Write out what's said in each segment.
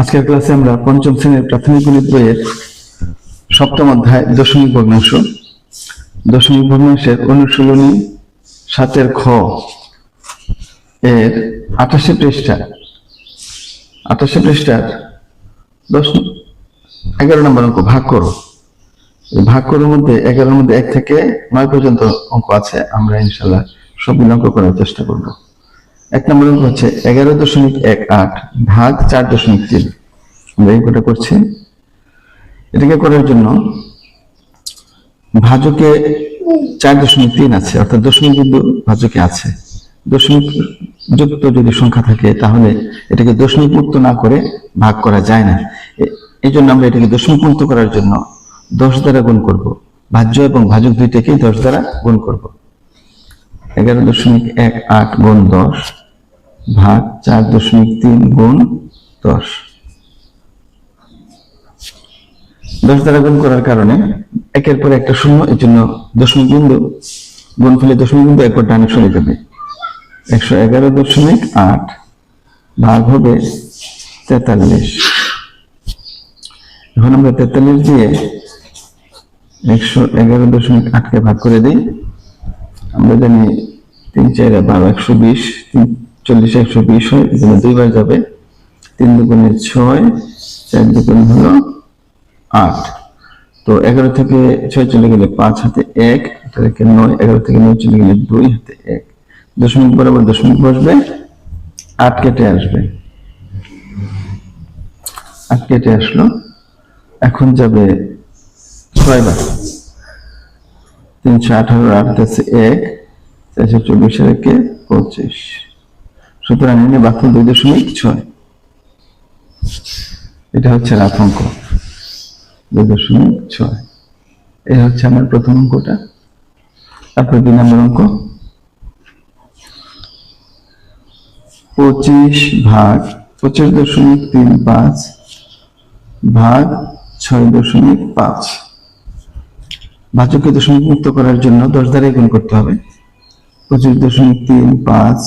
আজকের ক্লাসে আমরা পঞ্চম শ্রেণির প্রাথমিক গণিত বইয়ের সপ্তম অধ্যায় দশমিক ভগ্নাংশ। দশমিক ভগ্নাংশের অনুশীলনী সাতের খ এর আঠাশে পৃষ্ঠা আঠাশে পৃষ্ঠার দশ, এগারো নম্বর অঙ্ক ভাগ করো। ভাগ করার মধ্যে এগারোর মধ্যে এক থেকে নয় পর্যন্ত অঙ্ক আছে। আমরা ইনশাল্লাহ সবগুলো অঙ্ক করার চেষ্টা করব। এক নম্বর হচ্ছে এগারো দশমিক এক আট, ভাগ চার দশমিক তিন। আমরা করছি। এটাকে করার জন্য ভাজকে চার দশমিক তিন আছে, অর্থাৎ দশমিক বিন্দু ভাজকে আছে। দশমিক যুক্ত যদি সংখ্যা থাকে, তাহলে এটাকে দশমিক মুক্ত না করে ভাগ করা যায় না। এই জন্য আমরা এটাকে দশমিক মুক্ত করার জন্য দশ দ্বারা গুণ করব। ভাজ্য এবং ভাজক দুইটাকেই দশ দ্বারা গুণ করব। এগারো দশমিক এক আট গুণ দশ ভাগ চার দশমিক তিন গুণ দশ। দশ দ্বারা গুণ করার কারণে একের পর একটা শূন্য এর জন্য দশমিক বিন্দু, গুণ ফেলে দশমিক বিন্দু একবার ডানে সরে যাবে। একশো এগারো দশমিক আট ভাগ হবে তেতাল্লিশ। এখন আমরা তেতাল্লিশ দিয়ে একশো এগারো দশমিক আটকে ভাগ করে দিই। আমরা জানি তিন চার, বারো একশো বিশ, তিন, চল্লিশ একশো বিশ হয়, এখানে দুইবার যাবে। তিন দুগুণে ছয়, চার দুগুণ হলো আট। তো এগারো থেকে ছয় চলে গেলে পাঁচ হাতে এক রেখে নয়, এগারো থেকে নয় চলে গেলে দুই হাতে এক। দশমিক বরাবর দশমিক বসবে, আট কেটে আসবে। আট কেটে আসলো। এখন যাবে ছয় বার তিনশো আঠারো, আট আছে এক। চারশো চব্বিশে রেখে পঁচিশ সুতরাং এনে বাকি দুই দশমিক ছয় এটা হচ্ছে রাত অঙ্ক দুই দশমিক ছয় এই হচ্ছে আমার প্রথম অঙ্কটা তারপর দুই নম্বর অঙ্ক পঁচিশ ভাগ পঁচিশ দশমিক তিন পাঁচ ভাগ ছয় দশমিক পাঁচ ভাজককে দশমিক মুক্ত করার জন্য দশ দ্বারাই গুণ করতে হবে পঁচিশ দশমিক তিন পাঁচ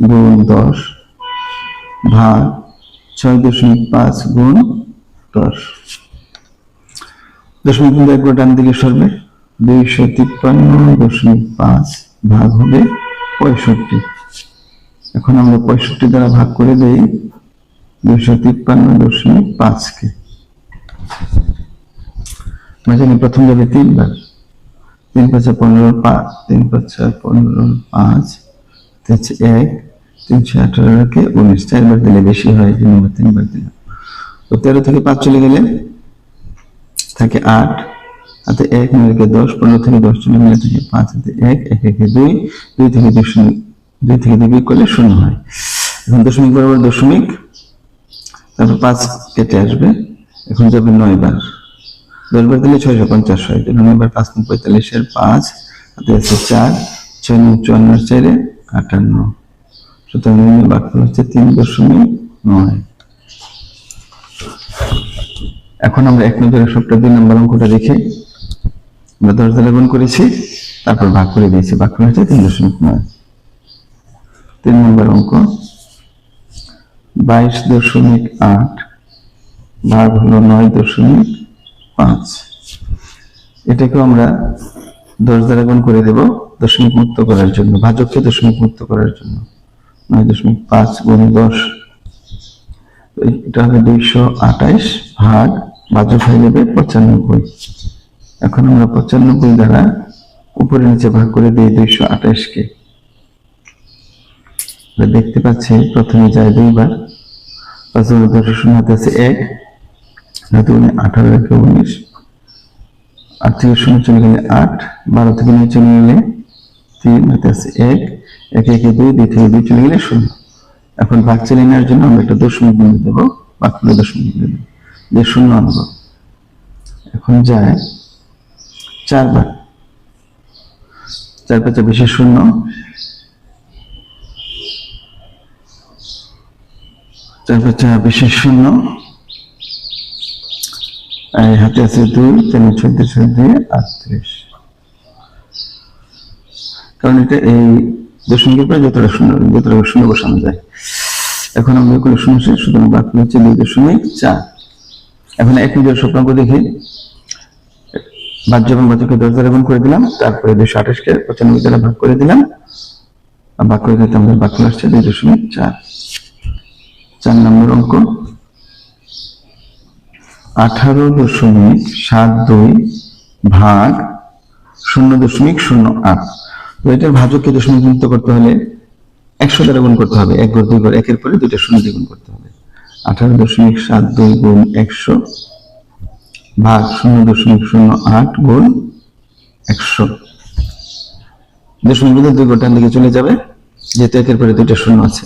গুণ দশ ভাগ ছয় দশমিক পাঁচ গুণ দশ। দশমিক বিন্দু একবার ডান দিকে সরবে, দুইশো তিপ্পান্ন দশমিক পাঁচ ভাগ হবে পঁয়ষট্টি। এখন আমরা পঁয়ষট্টি দ্বারা ভাগ করে দেই দুইশো তিপ্পান্ন দশমিক পাঁচকে। জানি প্রথম যাবে তিনবার। তিন পাঁচে পনেরো, পাঁচ। তিন পাঁচে পনেরো, পাঁচ। হচ্ছে এক তিনশো আঠারোকে উনিশ। চারবার দিলে বেশি হয়, এই তিনবার দিলাম। তো তেরো থেকে পাঁচ চলে গেলে থাকে আট। হাতে এক নয়কে দশ, পনেরো থেকে দশ চলে গেলে থাকে পাঁচ। হাতে এক এক একে দুই দুই থেকে দুই শূন্য, দুই থেকে দুই করলে শূন্য হয়। এখন দশমিক বরাবর দশমিক, তারপর পাঁচ কেটে আসবে। এখন যাবে নয় বার। দশ বার দিলে ছয়শো পঞ্চাশ হয়। জন্য নয় বার পাঁচ নয় পঁয়তাল্লিশের পাঁচ, হাতে আছে চার, ছয় নয় চুয়ান্ন চারে আটান্ন। সুতরাং নির্ণয় বাক্য হচ্ছে তিন দশমিক নয়। এখন আমরা এক নজরে সবটা দুই নম্বর অঙ্কটা দেখে আমরা দশ দ্বারা গুণ করেছি, তারপর ভাগ করে দিয়েছি। বাক্য হচ্ছে তিন দশমিক নয়। তিন নম্বর অঙ্ক, বাইশ দশমিক আট, ভাগ হলো নয় দশমিক পাঁচ। এটাকেও আমরা দশ দ্বারা গুণ করে দেব দশমিক মুক্ত করার জন্য, ভাজককে দশমিক মুক্ত করার জন্য। নয় দশমিক পাঁচ গুণ দশ। এটা হবে দুইশো আঠাইশ ভাগ ভাজক হয়ে যাবে পঁচানব্বই। এখন আমরা পঁচানব্বই দ্বারা উপরে নিচে ভাগ করে দিই দুইশো আঠাইশকে দেখতে পাচ্ছি প্রথমে যায় দুইবার। পাঁচ দশ, শূন্য হাতে আছে এক। দুগুণে আঠারো একে উনিশ, আট থেকে শূন্য চলে গেলে আট, বারো থেকে নিয়ে চলে গেলে তিন হাতে আছে এক, একে একে দুই দুই থেকে দুই চলে গেলে শূন্য। এখন ভাগ চালিয়ে নেওয়ার জন্য আমরা একটা দশমিক বিন্দু দেবো বাকিগুলো দশমিক বিন্দু দিয়ে শূন্য আনব। এখন যায় চারবার চার পাঁচে বেশি শূন্য। চার পাঁচে বেশি শূন্য। এই হাতে আছে দুই, তিন দুই, আটত্রিশ। কারণ এটা এই যতটা যতটা বসানো যায়। এখন আমরা হচ্ছে দুই দশমিক চার। এখন এক নিজের স্বপ্নাঙ্ক দেখি। বাহ্য এবং বাচ্চাকে দশ দ্বারা গুণ করে দিলাম, তারপরে দুশো আঠাশকে পঁচানব্বই দ্বারা ভাগ করে দিলাম। আর ভাগ করে দিতে আমাদের বাকি আসছে দুই দশমিক চার। চার নম্বর অঙ্ক। আঠারো দশমিক সাত দুই ভাগ শূন্য দশমিক শূন্য আট। তো এটার ভাজককে দশমিক মুক্ত করতে হলে একশো দ্বারা গুণ করতে হবে। এক ঘর দুই ঘর একের পরে দুইটা শূন্য দিয়ে গুণ করতে হবে। আঠারো দশমিক সাত দুই গুণ একশো ভাগ শূন্য দশমিক শূন্য আট গুণ একশো। দশমিক মধ্যে দুই গোটার দিকে চলে যাবে, যেহেতু একের পরে দুইটা শূন্য আছে।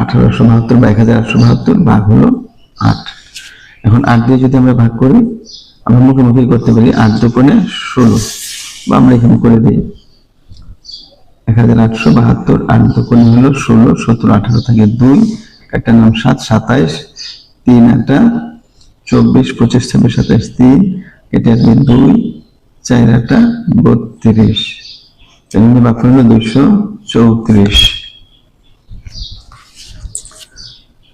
আঠারোশো বাহাত্তর বা এক হাজার আটশো বাহাত্তর ভাগ হলো আট। এখন আট দিয়ে যদি আমরা ভাগ করি, আমরা মুখোমুখি করতে পারি আট দুকোণে ষোলো। বা আমরা এখানে করে দিই এক হাজার আটশো বাহাত্তর, আট দুকোণে হলো ষোলো, সতেরো, আঠারো থেকে দুই। একটা নাম সাত, সাতাইশ, তিন একটা চব্বিশ, পঁচিশ, ছাব্বিশ, সাতাইশ, তিন। এটা আসবে দুই, চার একটা বত্রিশ। তাহলে বাকি হলো দুইশো চৌত্রিশ।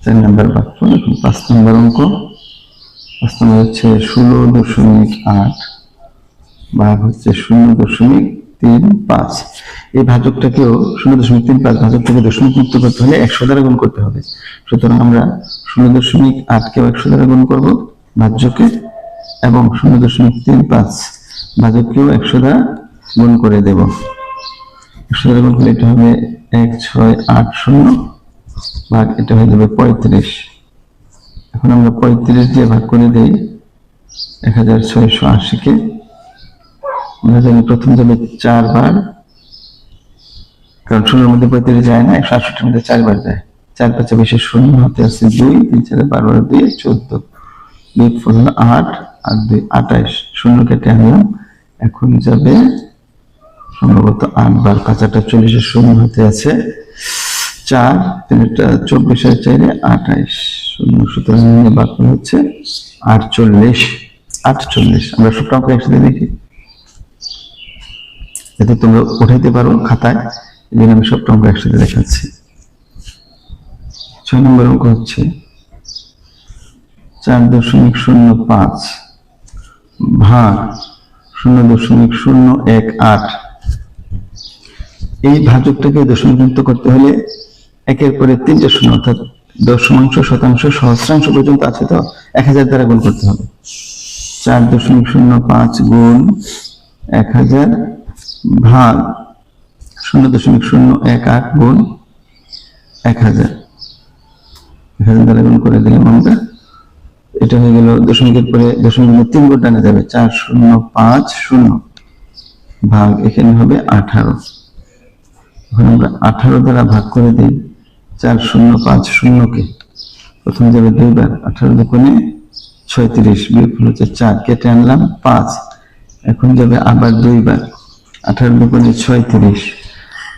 চার নম্বর বাক্য পাঁচ নম্বর অঙ্ক। পাঁচ হচ্ছে ষোলো দশমিক আট, ভাগ হচ্ছে শূন্য দশমিক তিন পাঁচ। এই ভাজকটাকেও শূন্য দশমিক তিন পাঁচ ভাজকটাকে দশমিক মুক্ত করতে হলে একশো দ্বারা গুণ করতে হবে। সুতরাং আমরা শূন্য দশমিক আটকেও একশো দ্বারা গুণ করব ভাজ্যকে এবং শূন্য দশমিক তিন পাঁচ ভাজককেও একশো দ্বারা গুণ করে দেব। একশো দ্বারা গুণ করলে এটা হবে এক, ছয়, আট, শূন্য, ভাগ এটা হয়ে যাবে পঁয়ত্রিশ। এখন আমরা পঁয়ত্রিশ দিয়ে ভাগ করে দিই এক হাজার ছয়শো আশিকে। আমরা জানি প্রথম যাবে চারবার কারণ শূন্যের মধ্যে পঁয়ত্রিশ যায় না, একশো আটষট্টির মধ্যে চারবার যায়। চার পাঁচে বেশি শূন্য হতে আছে দুই, তিন চারে বারো দুই, চোদ্দ। দুই ফোর হলো আট আর দুই আঠাইশ। শূন্য কেটে আনলাম, এখন যাবে সম্ভবত আট বার কাঁচাটা চল্লিশের শূন্য হতে আছে। চার তিনটা চব্বিশ আর চারে আঠাইশ। শূন্য সুতরাং বাক্য হচ্ছে আটচল্লিশ আটচল্লিশ। আমরা সবটা অঙ্ক একসাথে দেখি যাতে তোমরা উঠাইতে পারো খাতায়, এই জন্য আমি সবটা অঙ্ক একসাথে দেখাচ্ছি। ছয় নম্বর অঙ্ক হচ্ছে চার দশমিক শূন্য পাঁচ ভাগ শূন্য দশমিক শূন্য এক আট। এই ভাজকটাকে দশমিক মুক্ত করতে হলে একের পরে তিনটা শূন্য, অর্থাৎ দশমাংশ শতাংশ সহস্রাংশ পর্যন্ত আছে তো, এক হাজার দ্বারা গুণ করতে হবে। চার দশমিক শূন্য পাঁচ গুণ এক হাজার ভাগ শূন্য দশমিক শূন্য এক আট গুণ এক হাজার। এক হাজার দ্বারা গুণ করে দিলাম আমরা। এটা হয়ে গেল দশমিকের পরে দশমিকের তিন গুণ টানা যাবে, চার শূন্য পাঁচ শূন্য ভাগ এখানে হবে আঠারো। আমরা আঠারো দ্বারা ভাগ করে দিই। চার শূন্য পাঁচ শূন্যকে। প্রথম যাবে দুইবার, আঠারো দুগুণে ছয়ত্রিশ বিয়োগফল হচ্ছে চার, কেটে আনলাম পাঁচ। এখন যাবে আবার দুইবার, আঠারো দুগুণে ছয়ত্রিশ,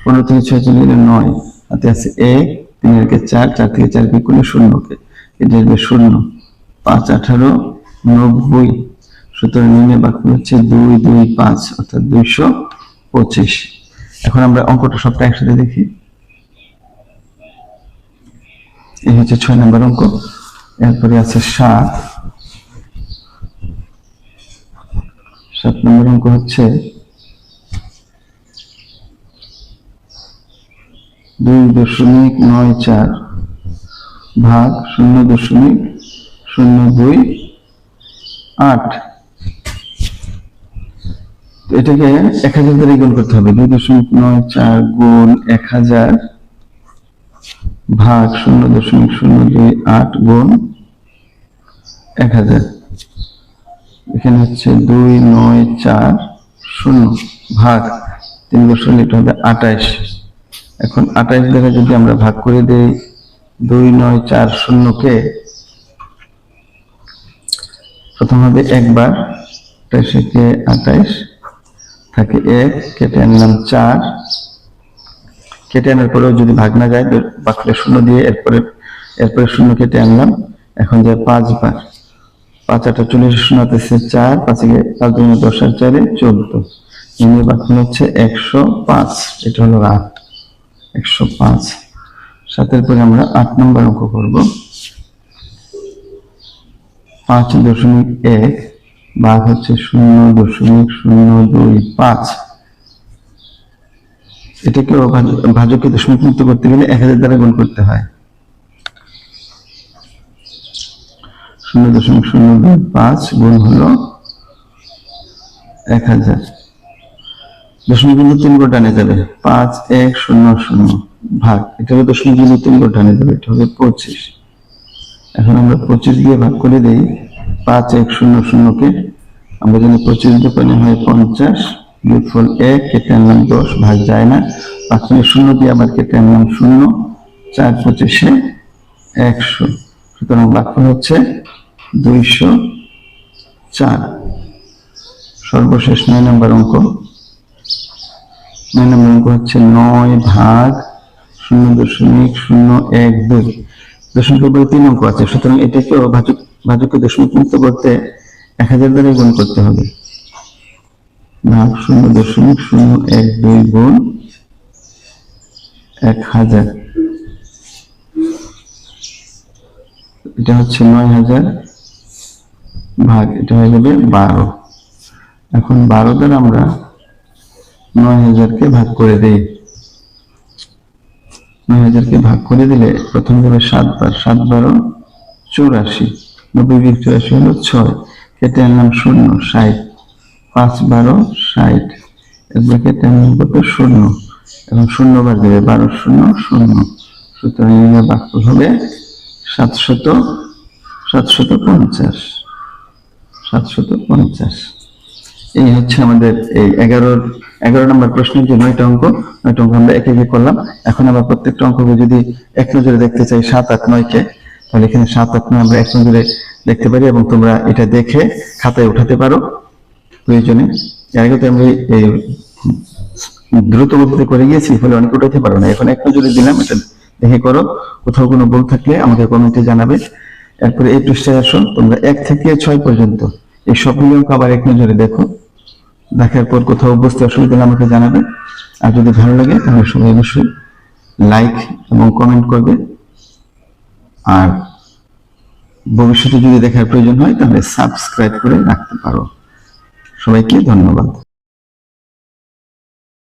পনেরো থেকে ছয় চলে নয়, হাতে আছে এক তিনের কে চার চার থেকে চার বিগুণে শূন্যকে এটা আসবে শূন্য। পাঁচ, আঠারো, নব্বই, সুতরাং নিম্নে বাক্য হচ্ছে দুই দুই, পাঁচ, অর্থাৎ দুইশো পঁচিশ। এখন আমরা অঙ্কটা সবটা একসাথে দেখি। এই হচ্ছে ছয় নম্বর অঙ্ক। এরপরে আছে সাত। সাত নম্বর অঙ্ক হচ্ছে দুই দশমিক নয় চার ভাগ শূন্য দশমিক শূন্য দুই আট। এটাকে এক হাজার দ্বারা গুণ করতে হবে। দুই দশমিক নয় চার গুণ এক হাজার ভাগ শূন্য দশমিক শূন্য দুই আট গুণ এক হাজার। এখানে হচ্ছে দুই, নয়, চার, শূন্য ভাগ তিন বছর এটা হবে আঠাইশ এখন আঠাইশ দ্বারা যদি আমরা ভাগ করে দেই, দুই, নয়, চার, শূন্যকে প্রথম হবে একবার আঠাইশে আঠাইশ থাকে এক, কেটে আনলাম চার কেটে আনার পরেও যদি ভাগ না যায় বাকিটা শূন্য দিয়ে এরপরে এরপরে শূন্য কেটে আনলাম। এখন যায় পাঁচবার পাঁচ আটটা চল্লিশ শূন্য আছে চার, পাঁচে পাঁচ দুগুণে দশ আর চারে চোদ্দ। বাক্য হচ্ছে একশো পাঁচ, এটা হলো আট একশো পাঁচ। সাতের পরে আমরা আট নম্বর অঙ্ক করব। পাঁচ দশমিক এক ভাগ হচ্ছে শূন্য দশমিক শূন্য দুই পাঁচ। এটাকেও ভাজ- ভাজকে দশমিক করতে গেলে এক হাজার দ্বারা গুণ করতে হয়। শূন্য দশমিক শূন্য দুই পাঁচ গুণ হলো এক হাজার। দশমিক বিন্দু তিন টানে যাবে। পাঁচ, এক, শূন্য শূন্য ভাগ। এটা হবে দশমিক বিন্দু তিন টানে যাবে। এটা হবে পঁচিশ। এখন আমরা পঁচিশ দিয়ে ভাগ করে দেই। পাঁচ, এক, শূন্য, শূন্যকে। আমরা জানি পঁচিশ দোকানে হয় পঞ্চাশ। বিফল এক, কেটে আনলাম দশ, ভাগ যায় না। পাঁচ শূন্য দিয়ে আবার কেটে আনলাম শূন্য। চার পঁচিশে একশো। সুতরাং বাক্য হচ্ছে দুইশো চার। সর্বশেষ নয় নম্বর অঙ্ক। নয় নম্বর অঙ্ক হচ্ছে নয় ভাগ শূন্য দশমিক শূন্য এক দুই। দশমিক উপরে তিন অঙ্ক আছে, সুতরাং এটাকেও ভাজক ভাজককে দশমিক মুক্ত করতে এক হাজার দ্বারা গুণ করতে হবে। ভাগ শূন্য দশমিক শূন্য এক দুই গুণ এক হাজার। এটা হচ্ছে নয় হাজার ভাগ, এটা হয়ে যাবে বারো। এখন বারো দ্বারা আমরা নয় হাজারকে ভাগ করে দেই। নয় হাজারকে ভাগ করে দিলে প্রথম যাবে সাত বার সাত বারো চৌরাশি। নব্বই বিগ চৌরাশি হলো ছয়। কেটে আনলাম শূন্য, ষাট। পাঁচ, বারো, ষাট একবার কেটে আনলাম কত শূন্য। এবং শূন্য বার দেবে, বারো শূন্য শূন্য। সুতরাং এর বাক্য হবে সাতশত সাতশত পঞ্চাশ সাতশত পঞ্চাশ। এই হচ্ছে আমাদের এই এগারোর, এগারো নম্বর প্রশ্নের যে নয়টা অঙ্ক নয়টা অঙ্ক আমরা একে একে করলাম। এখন আবার প্রত্যেকটা অঙ্ককে যদি এক নজরে দেখতে চাই সাত আট নয়কে, তাহলে এখানে সাত আট নয় আমরা এক নজরে দেখতে পারি এবং তোমরা এটা দেখে খাতায় উঠাতে পারো। প্রয়োজনে। এর আগে তো আমরা দ্রুত গতিতে করে গিয়েছি, ফলে অনেক উঠাতে পারো না। এখন এক নজরে দিলাম, এটা দেখে করো। কোথাও কোনো ভুল থাকলে আমাকে কমেন্টে জানাবে। এরপরে এই পৃষ্ঠায় আসো, তোমরা এক থেকে ছয় পর্যন্ত। এই সবগুলো আবার এক নজরে দেখো। দেখার পর কোথাও বুঝতে অসুবিধা হলে আমাকে জানাবে। আর যদি ভালো লাগে, তাহলে সবাই অবশ্যই লাইক এবং কমেন্ট করবে। আর ভবিষ্যতে যদি দেখার প্রয়োজন হয়, তাহলে সাবস্ক্রাইব করে রাখতে পারো। সবাইকে ধন্যবাদ।